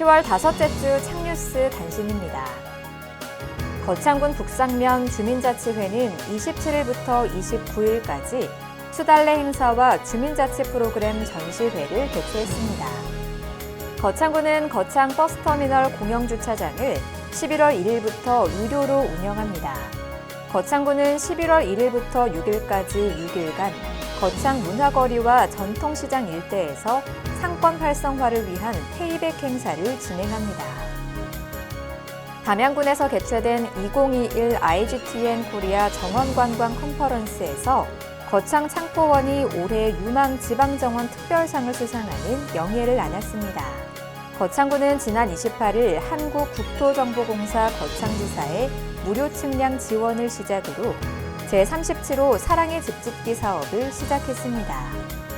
10월 다섯째 주 창뉴스 단신입니다. 거창군 북상면 주민자치회는 27일부터 29일까지 수달래 행사와 주민자치 프로그램 전시회를 개최했습니다. 거창군은 거창 버스터미널 공영주차장을 11월 1일부터 유료로 운영합니다. 거창군은 11월 1일부터 6일까지 6일간 거창 문화거리와 전통시장 일대에서 상권 활성화를 위한 페이백 행사를 진행합니다. 담양군에서 개최된 2021 IGTN 코리아 정원관광 컨퍼런스에서 거창 창포원이 올해 유망 지방정원 특별상을 수상하는 영예를 안았습니다. 거창군은 지난 28일 한국국토정보공사 거창지사의 무료 측량 지원을 시작으로 제37호 사랑의 집짓기 사업을 시작했습니다.